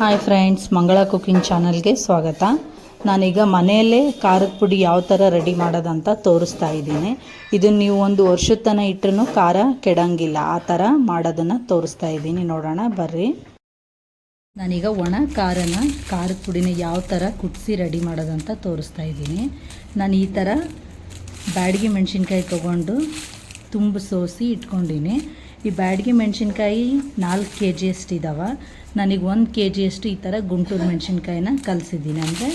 Hi friends ಮಂಗಳ cooking ಚಾನಲ್ಗೆ ಸ್ವಾಗತ. ನಾನೀಗ ಮನೆಯಲ್ಲೇ ಖಾರದ ಪುಡಿ ಯಾವ ಥರ ರೆಡಿ ಮಾಡೋದಂತ ತೋರಿಸ್ತಾ ಇದ್ದೀನಿ. ಇದನ್ನು ನೀವು ಒಂದು ವರ್ಷದ ತನಕ ಇಟ್ಟರೂ ಖಾರ ಕೆಡಂಗಿಲ್ಲ. ಆ ಥರ ಮಾಡೋದನ್ನು ತೋರಿಸ್ತಾ ಇದ್ದೀನಿ. ನೋಡೋಣ, ಬರ್ರಿ. ನಾನೀಗ ಒಣ ಖಾರನ ಖಾರದ ಪುಡಿನ ಯಾವ ಥರ ಕುದಿಸಿ ರೆಡಿ ಮಾಡೋದಂತ ತೋರಿಸ್ತಾ ಇದ್ದೀನಿ. ನಾನು ಈ ಥರ ಬ್ಯಾಡಿಗೆ ಮೆಣಸಿನ್ಕಾಯಿ ತೊಗೊಂಡು ತುಂಬ ಸೋಸಿ ಇಟ್ಕೊಂಡಿನಿ. ಈ ಬ್ಯಾಡಗಿ ಮೆಣಸಿನ್ಕಾಯಿ ನಾಲ್ಕು ಕೆ ಜಿಯಷ್ಟು ಇದ್ದಾವೆ ನನಗೆ ಒಂದು ಕೆ ಜಿಯಷ್ಟು ಈ ಥರ ಗುಂಟೂರು ಮೆಣಸಿನ್ಕಾಯಿನ ಕಲಿಸಿದ್ದೀನಿ. ಅಂದರೆ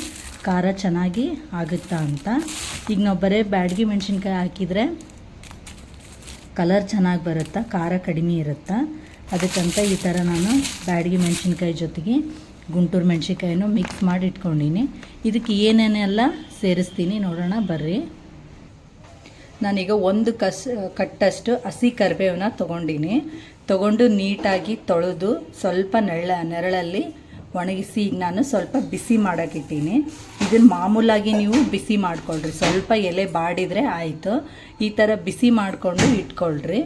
ಖಾರ ಚೆನ್ನಾಗಿ ಆಗುತ್ತಾ ಅಂತ. ಈಗ ನಾವು ಬರೀ ಬ್ಯಾಡ್ಗೆ ಮೆಣಸಿನ್ಕಾಯಿ ಹಾಕಿದರೆ ಕಲರ್ ಚೆನ್ನಾಗಿ ಬರುತ್ತಾ? ಖಾರ ಕಡಿಮೆ ಇರುತ್ತಾ? ಅದಕ್ಕಂತ ಈ ಥರ ನಾನು ಬ್ಯಾಡಗಿ ಮೆಣಸಿನ್ಕಾಯಿ ಜೊತೆಗೆ ಗುಂಟೂರು ಮೆಣಸಿನ್ಕಾಯಿನೂ ಮಿಕ್ಸ್ ಮಾಡಿ ಇಟ್ಕೊಂಡಿನಿ. ಇದಕ್ಕೆ ಏನೇನೆಲ್ಲ ಸೇರಿಸ್ತೀನಿ ನೋಡೋಣ, ಬರ್ರಿ. ನಾನೀಗ ಒಂದು ಕಸ್, ಕಟ್ಟಷ್ಟು ಹಸಿ ಕರಿಬೇವನ್ನ ತೊಗೊಂಡಿನಿ. ತೊಗೊಂಡು ನೀಟಾಗಿ ತೊಳೆದು ಸ್ವಲ್ಪ ನೆರಳ ನೆರಳಲ್ಲಿ ಒಣಗಿಸಿ ನಾನು ಸ್ವಲ್ಪ ಬಿಸಿ ಮಾಡೋಕ್ಕಿಟ್ಟೀನಿ. ಇದನ್ನು ಮಾಮೂಲಾಗಿ ನೀವು ಬಿಸಿ ಮಾಡಿಕೊಳ್ರಿ. ಸ್ವಲ್ಪ ಎಲೆ ಬಾಡಿದರೆ ಆಯಿತು. ಈ ಥರ ಬಿಸಿ ಮಾಡಿಕೊಂಡು ಇಟ್ಕೊಳ್ರಿ.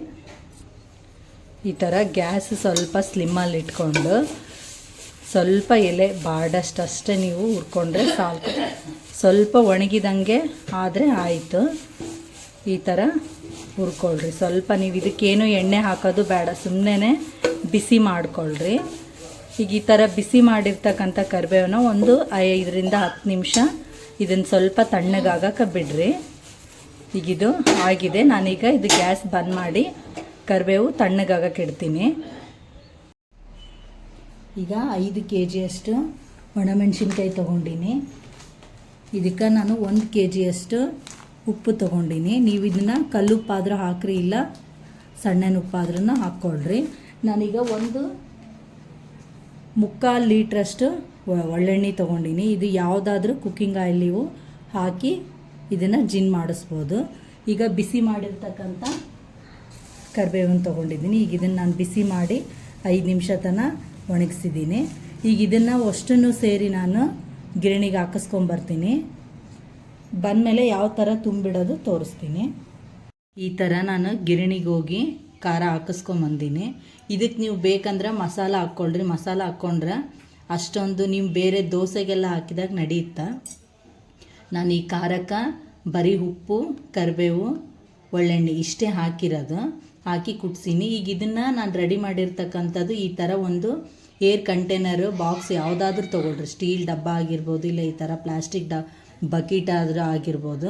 ಈ ಥರ ಗ್ಯಾಸ್ ಸ್ವಲ್ಪ ಸ್ಲಿಮ್ಮಲ್ಲಿ ಇಟ್ಕೊಂಡು ಸ್ವಲ್ಪ ಎಲೆ ಬಾಡಷ್ಟಷ್ಟೇ ನೀವು ಹುರ್ಕೊಂಡ್ರೆ ಸಾಕು. ಸ್ವಲ್ಪ ಒಣಗಿದಂಗೆ ಆದರೆ ಆಯಿತು. ಈ ಥರ ಹುರ್ಕೊಳ್ರಿ. ಸ್ವಲ್ಪ ನೀವು ಇದಕ್ಕೇನು ಎಣ್ಣೆ ಹಾಕೋದು ಬೇಡ. ಸುಮ್ಮನೆ ಬಿಸಿ ಮಾಡ್ಕೊಳ್ರಿ. ಈಗ ಈ ಥರ ಬಿಸಿ ಮಾಡಿರ್ತಕ್ಕಂಥ ಕರಿಬೇವನ್ನ ಒಂದು ಐದರಿಂದ ಹತ್ತು ನಿಮಿಷ ಇದನ್ನು ಸ್ವಲ್ಪ ತಣ್ಣಗಾಗಕ್ಕೆ ಬಿಡ್ರಿ. ಈಗ ಇದು ಆಗಿದೆ. ನಾನೀಗ ಇದು ಗ್ಯಾಸ್ ಬಂದ್ ಮಾಡಿ ಕರಿಬೇವು ತಣ್ಣಗಾಗಕ್ಕೆ ಇಡ್ತೀನಿ. ಈಗ ಐದು ಕೆ ಜಿಯಷ್ಟು ಒಣಮೆಣಸಿನ್ಕಾಯಿ ತೊಗೊಂಡಿನಿ. ಇದಕ್ಕೆ ನಾನು ಒಂದು ಕೆ ಜಿಯಷ್ಟು ಉಪ್ಪು ತಗೊಂಡಿನಿ. ನೀವು ಇದನ್ನು ಕಲ್ಲುಪ್ಪಾದ್ರೂ ಹಾಕ್ರಿ, ಇಲ್ಲ ಸಣ್ಣನ ಉಪ್ಪಾದ್ರೂ ಹಾಕ್ಕೊಳ್ರಿ. ನಾನೀಗ ಒಂದು ಮುಕ್ಕಾಲು ಲೀಟ್ರಷ್ಟು ಒಳ್ಳೆಣ್ಣೆ ತೊಗೊಂಡಿನಿ. ಇದು ಯಾವುದಾದ್ರೂ ಕುಕ್ಕಿಂಗ್ ಆಯಿಲ್ ನೀವು ಹಾಕಿ ಇದನ್ನು ಜಿನ್ ಮಾಡಿಸ್ಬೋದು. ಈಗ ಬಿಸಿ ಮಾಡಿರ್ತಕ್ಕಂಥ ಕರಿಬೇವನ್ನು ತೊಗೊಂಡಿದ್ದೀನಿ ಈಗ ಇದನ್ನು ನಾನು ಬಿಸಿ ಮಾಡಿ ಐದು ನಿಮಿಷ ತನಕ ಒಣಗಿಸಿದ್ದೀನಿ ಈಗ ಇದನ್ನು ಅಷ್ಟನ್ನು ಸೇರಿ ನಾನು ಗಿರಣಿಗೆ ಹಾಕಿಸ್ಕೊಂಬರ್ತೀನಿ. ಬಂದಮೇಲೆ ಯಾವ ಥರ ತುಂಬಿಡೋದು ತೋರಿಸ್ತೀನಿ. ಈ ಥರ ನಾನು ಗಿರಣಿಗೆ ಹೋಗಿ ಖಾರ ಹಾಕಿಸ್ಕೊಂಬಂದೀನಿ ಇದಕ್ಕೆ ನೀವು ಬೇಕಂದ್ರೆ ಮಸಾಲ ಹಾಕ್ಕೊಳ್ರಿ. ಮಸಾಲ ಹಾಕ್ಕೊಂಡ್ರೆ ಅಷ್ಟೊಂದು ನೀವು ಬೇರೆ ದೋಸೆಗೆಲ್ಲ ಹಾಕಿದಾಗ ನಡೆಯುತ್ತಾ? ನಾನು ಈ ಖಾರಕ್ಕೆ ಬರೀ ಉಪ್ಪು, ಕರಿಬೇವು, ಒಳ್ಳೆಣ್ಣೆ ಇಷ್ಟೇ ಹಾಕಿರೋದು. ಹಾಕಿ ಕುಟ್ಸೀನಿ. ಈಗ ಇದನ್ನು ನಾನು ರೆಡಿ ಮಾಡಿರ್ತಕ್ಕಂಥದ್ದು ಈ ಥರ ಒಂದು ಏರ್ ಕಂಟೈನರು ಬಾಕ್ಸ್ ಯಾವುದಾದ್ರೂ ತೊಗೊಳ್ರಿ. ಸ್ಟೀಲ್ ಡಬ್ಬ ಆಗಿರ್ಬೋದು, ಇಲ್ಲ ಈ ಥರ ಪ್ಲಾಸ್ಟಿಕ್ ಡ ಬಕೀಟ್ ಆದರೂ ಆಗಿರ್ಬೋದು,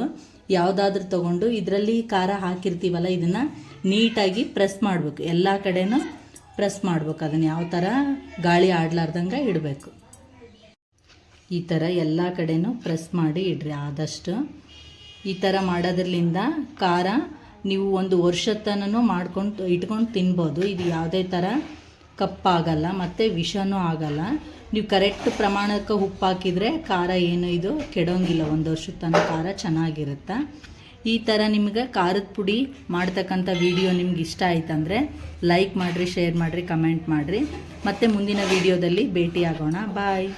ಯಾವುದಾದ್ರೂ ತಗೊಂಡು ಇದರಲ್ಲಿ ಖಾರ ಹಾಕಿರ್ತೀವಲ್ಲ, ಇದನ್ನು ನೀಟಾಗಿ ಪ್ರೆಸ್ ಮಾಡಬೇಕು. ಎಲ್ಲ ಕಡೆನೂ ಪ್ರೆಸ್ ಮಾಡ್ಬೇಕು. ಅದನ್ನು ಯಾವ ಥರ ಗಾಳಿ ಆಡ್ಲಾರ್ದಂಗೆ ಇಡಬೇಕು. ಈ ಥರ ಎಲ್ಲ ಕಡೆನೂ ಪ್ರೆಸ್ ಮಾಡಿ ಇಡ್ರಿ. ಆದಷ್ಟು ಈ ಥರ ಮಾಡೋದ್ರಲ್ಲಿಂದ ಖಾರ ನೀವು ಒಂದು ವರ್ಷ ತನಕ ಮಾಡ್ಕೊಂಡು ಇಟ್ಕೊಂಡು ತಿನ್ಬೋದು. ಇದು ಯಾವುದೇ ಥರ ಕಪ್ಪಾಗಲ್ಲ, ಮತ್ತು ವಿಷನೂ ಆಗಲ್ಲ. ನೀವು ಕರೆಕ್ಟ್ ಪ್ರಮಾಣಕ್ಕೆ ಉಪ್ಪು ಹಾಕಿದರೆ ಖಾರ ಏನು ಇದು ಕೆಡೋಂಗಿಲ್ಲ, ಒಂದು ವರ್ಷದ ತನಕ ಖಾರ ಚೆನ್ನಾಗಿರುತ್ತೆ? ಈ ಥರ ನಿಮ್ಗೆ ಖಾರದ ಪುಡಿ ಮಾಡ್ತಕ್ಕಂಥ ವಿಡಿಯೋ ನಿಮ್ಗೆ ಇಷ್ಟ ಆಯ್ತಂದರೆ ಲೈಕ್ ಮಾಡಿರಿ ಶೇರ್ ಮಾಡಿರಿ ಕಮೆಂಟ್ ಮಾಡಿರಿ. ಮತ್ತು ಮುಂದಿನ ವಿಡಿಯೋದಲ್ಲಿ ಭೇಟಿಯಾಗೋಣ. ಬಾಯ್